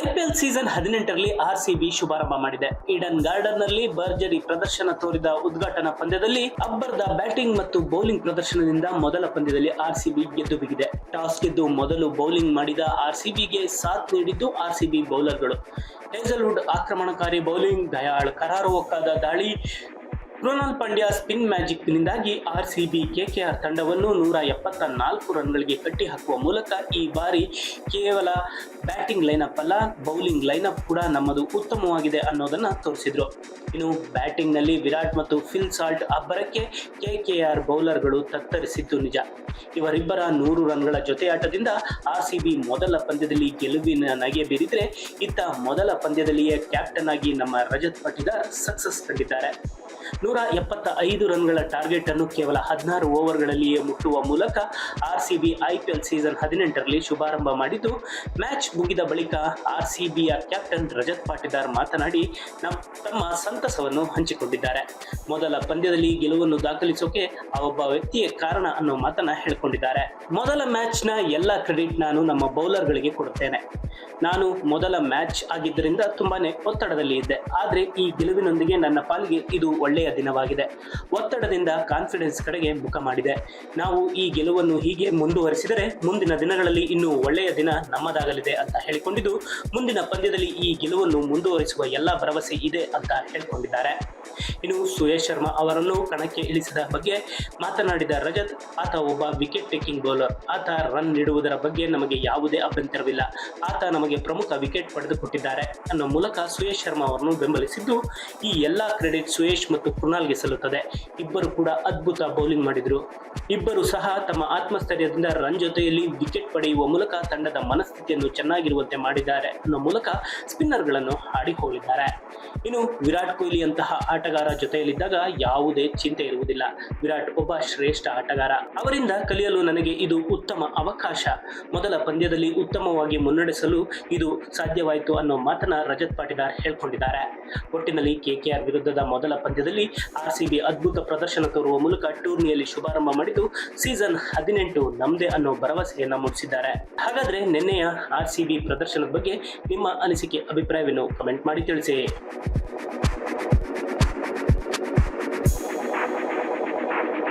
IPL season ಹದಿನೆಂಟರಲ್ಲಿ R CB ಶುಭಾರಂಭ ಮಾಡಿದೆ. ಈಡನ್ ಗಾರ್ಡನ್ನಲ್ಲಿ ಭರ್ಜರಿ ಪ್ರದರ್ಶನ ತೋರಿದ ಉದ್ಘಾಟನಾ ಪಂದ್ಯದಲ್ಲಿ ಅಬ್ಬರ್ದ ಬ್ಯಾಟಿಂಗ್ ಮತ್ತು ಬೌಲಿಂಗ್ ಪ್ರದರ್ಶನದಿಂದ ಮೊದಲ ಪಂದ್ಯದಲ್ಲಿ ಆರ್ ಸಿಬಿ ಗೆದ್ದು ಬಿಗಿದೆ. ಟಾಸ್ ಗೆದ್ದು ಮೊದಲು ಬೌಲಿಂಗ್ ಮಾಡಿದ ಆರ್ ಸಿಬಿಗೆ ಸಾಥ್ ನೀಡಿದ್ದು ಆರ್ ಸಿಬಿ ಬೌಲರ್ಗಳು. ಹೇಸಲ್ವುಡ್ ಆಕ್ರಮಣಕಾರಿ ಬೌಲಿಂಗ್, ದಯಾಳ್ ಕರಾರುವಕ್ಕಾದ ದಾಳಿ Krunal Pandya spin magic R C B KKR ತಂಡವನ್ನು ನೂರ ಎಪ್ಪತ್ತ ನಾಲ್ಕು ರನ್ಗಳಿಗೆ ಕಟ್ಟಿ ಹಾಕುವ ಮೂಲಕ ಈ ಬಾರಿ ಕೇವಲ ಬ್ಯಾಟಿಂಗ್ ಲೈನಪ್ ಅಲ್ಲ, ಬೌಲಿಂಗ್ ಲೈನಪ್ ಕೂಡ ನಮ್ಮದು ಉತ್ತಮವಾಗಿದೆ ಅನ್ನೋದನ್ನ ತೋರಿಸಿದ್ರು. ಇನ್ನು ಬ್ಯಾಟಿಂಗ್ನಲ್ಲಿ ವಿರಾಟ್ ಮತ್ತು ಫಿಲ್ ಸಾಲ್ಟ್ ಅಬ್ಬರಕ್ಕೆ ಕೆಕೆಆರ್ ಬೌಲರ್ಗಳು ತತ್ತರಿಸಿದ್ದು ನಿಜ. ಇವರಿಬ್ಬರ ನೂರು ರನ್ಗಳ ಜೊತೆಯಾಟದಿಂದ ಆರ್ ಸಿ ಬಿ ಮೊದಲ ಪಂದ್ಯದಲ್ಲಿ ಗೆಲುವಿನ ನಗೆ ಬೀರಿದ್ರೆ, ಇತ್ತ ಮೊದಲ ಪಂದ್ಯದಲ್ಲಿಯೇ ಕ್ಯಾಪ್ಟನ್ ಆಗಿ ನಮ್ಮ ರಜತ್ ಪಟಿದಾರ್ ಸಕ್ಸಸ್ ಕಂಡಿದ್ದಾರೆ. ನೂರ ಎಪ್ಪತ್ತ ಐದು ರನ್ಗಳ ಟಾರ್ಗೆಟ್ ಅನ್ನು ಕೇವಲ ಹದಿನಾರು ಓವರ್ಗಳಲ್ಲಿಯೇ ಮುಟ್ಟುವ ಮೂಲಕ R C B IPL season ಹದಿನೆಂಟರಲ್ಲಿ ಶುಭಾರಂಭ ಮಾಡಿದ್ದು ಮ್ಯಾಚ್ ಮುಗಿದ ಬಳಿಕ ಆರ್ ಸಿ ಬಿಯ ಕ್ಯಾಪ್ಟನ್ ರಜತ್ ಪಾಟಿದಾರ್ ಮಾತನಾಡಿ ನಮ್ಮ ತಮ್ಮ ಸಂತಸವನ್ನು ಹಂಚಿಕೊಂಡಿದ್ದಾರೆ. ಮೊದಲ ಪಂದ್ಯದಲ್ಲಿ ಗೆಲುವನ್ನು ದಾಖಲಿಸೋಕೆ ಆ ಒಬ್ಬ ವ್ಯಕ್ತಿಯೇ ಕಾರಣ ಅನ್ನೋ ಮಾತನ್ನ ಹೇಳ್ಕೊಂಡಿದ್ದಾರೆ. ಮೊದಲ ಮ್ಯಾಚ್ನ ಎಲ್ಲ ಕ್ರೆಡಿಟ್ ನಾನು ನಮ್ಮ ಬೌಲರ್ಗಳಿಗೆ ಕೊಡುತ್ತೇನೆ. ನಾನು ಮೊದಲ ಮ್ಯಾಚ್ ಆಗಿದ್ದರಿಂದ ತುಂಬಾನೇ ಒತ್ತಡದಲ್ಲಿ ಇದ್ದೆ. ಆದರೆ ಈ ಗೆಲುವಿನೊಂದಿಗೆ ನನ್ನ ಪಾಲಿಗೆ ಇದು ಒಳ್ಳೆಯ ದಿನವಾಗಿದೆ. ಒತ್ತಡದಿಂದ ಕಾನ್ಫಿಡೆನ್ಸ್ ಕಡೆಗೆ ಮುಖ ಮಾಡಿದೆ. ನಾವು ಈ ಗೆಲುವನ್ನು ಹೀಗೆ ಮುಂದುವರಿಸಿದರೆ ಮುಂದಿನ ದಿನಗಳಲ್ಲಿ ಇನ್ನೂ ಒಳ್ಳೆಯ ದಿನ ನಮ್ಮದಾಗಲಿದೆ ಅಂತ ಹೇಳಿಕೊಂಡಿದ್ದು, ಮುಂದಿನ ಪಂದ್ಯದಲ್ಲಿ ಈ ಗೆಲುವನ್ನು ಮುಂದುವರಿಸುವ ಎಲ್ಲ ಭರವಸೆ ಇದೆ ಅಂತ ಹೇಳಿಕೊಂಡಿದ್ದಾರೆ. ಇನ್ನು ಸುಯೇಶ್ ಶರ್ಮಾ ಅವರನ್ನು ಕಣಕ್ಕೆ ಇಳಿಸಿದ ಬಗ್ಗೆ ಮಾತನಾಡಿದ ರಜತ್, ಆತ ಒಬ್ಬ ವಿಕೆಟ್ ಟೇಕಿಂಗ್ ಬೌಲರ್ ಆತ ರನ್ ನೀಡುವುದರ ಬಗ್ಗೆ ನಮಗೆ ಯಾವುದೇ ಅಭ್ಯಂತರವಿಲ್ಲ. ಆತ ನಮಗೆ ಪ್ರಮುಖ ವಿಕೆಟ್ ಪಡೆದುಕೊಟ್ಟಿದ್ದಾರೆ ಅನ್ನೋ ಮೂಲಕ ಸುರೇಶ್ ಶರ್ಮಾ ಅವರನ್ನು ಬೆಂಬಲಿಸಿದ್ದು, ಈ ಎಲ್ಲಾ ಕ್ರೆಡಿಟ್ ಸುಯೇಶ್ ಮತ್ತು ಕೃಣಾಲ್ಗೆ ಸಲ್ಲುತ್ತದೆ. ಇಬ್ಬರು ಕೂಡ ಅದ್ಭುತ ಬೌಲಿಂಗ್ ಮಾಡಿದ್ರು. ಇಬ್ಬರು ಸಹ ತಮ್ಮ ಆತ್ಮಸ್ಥೈರ್ಯದಿಂದ ರನ್ ಜೊತೆಯಲ್ಲಿ ವಿಕೆಟ್ ಪಡೆಯುವ ಮೂಲಕ ತಂಡದ ಮನಸ್ಥಿತಿಯನ್ನು ಚೆನ್ನಾಗಿರುವಂತೆ ಮಾಡಿದ್ದಾರೆ ಅನ್ನೋ ಮೂಲಕ ಸ್ಪಿನ್ನರ್ಗಳನ್ನು ಹಾಡಿಕೊಳ್ಳಿದ್ದಾರೆ ಇನ್ನು ವಿರಾಟ್ ಕೊಹ್ಲಿ ಅಂತಹ ಆಟಗಾರ ಜೊತೆಯಲ್ಲಿದ್ದಾಗ ಯಾವುದೇ ಚಿಂತೆ ಇರುವುದಿಲ್ಲ. ವಿರಾಟ್ ಒಬ್ಬ ಶ್ರೇಷ್ಠ ಆಟಗಾರ. ಅವರಿಂದ ಕಲಿಯಲು ನನಗೆ ಇದು ಉತ್ತಮ ಅವಕಾಶ. ಮೊದಲ ಪಂದ್ಯದಲ್ಲಿ ಉತ್ತಮವಾಗಿ ಮುನ್ನಡೆಸಲು ಇದು ಸಾಧ್ಯವಾಯಿತು ಅನ್ನೋ ಮಾತನ್ನ ರಜತ್ ಪಾಟಿದಾರ್ ಹೇಳ್ಕೊಂಡಿದ್ದಾರೆ. ಒಟ್ಟಿನಲ್ಲಿ ಕೆಕೆಆರ್ ವಿರುದ್ಧದ ಮೊದಲ ಪಂದ್ಯದಲ್ಲಿ ಆರ್ ಸಿ ಬಿ ಅದ್ಭುತ ಪ್ರದರ್ಶನ ತೋರುವ ಮೂಲಕ ಟೂರ್ನಿಯಲ್ಲಿ ಶುಭಾರಂಭ ಮಾಡಿದ್ದು, ಸೀಸನ್ ಹದಿನೆಂಟು ನಮ್ದೇ ಅನ್ನೋ ಭರವಸೆಯನ್ನ ಮೂಡಿಸಿದ್ದಾರೆ. ಹಾಗಾದ್ರೆ ನಿನ್ನೆಯ ಆರ್ ಸಿ ಬಿ ಪ್ರದರ್ಶನದ ಬಗ್ಗೆ ನಿಮ್ಮ ಅನಿಸಿಕೆ ಅಭಿಪ್ರಾಯವನ್ನು ಕಮೆಂಟ್ ಮಾಡಿ ತಿಳಿಸಿ.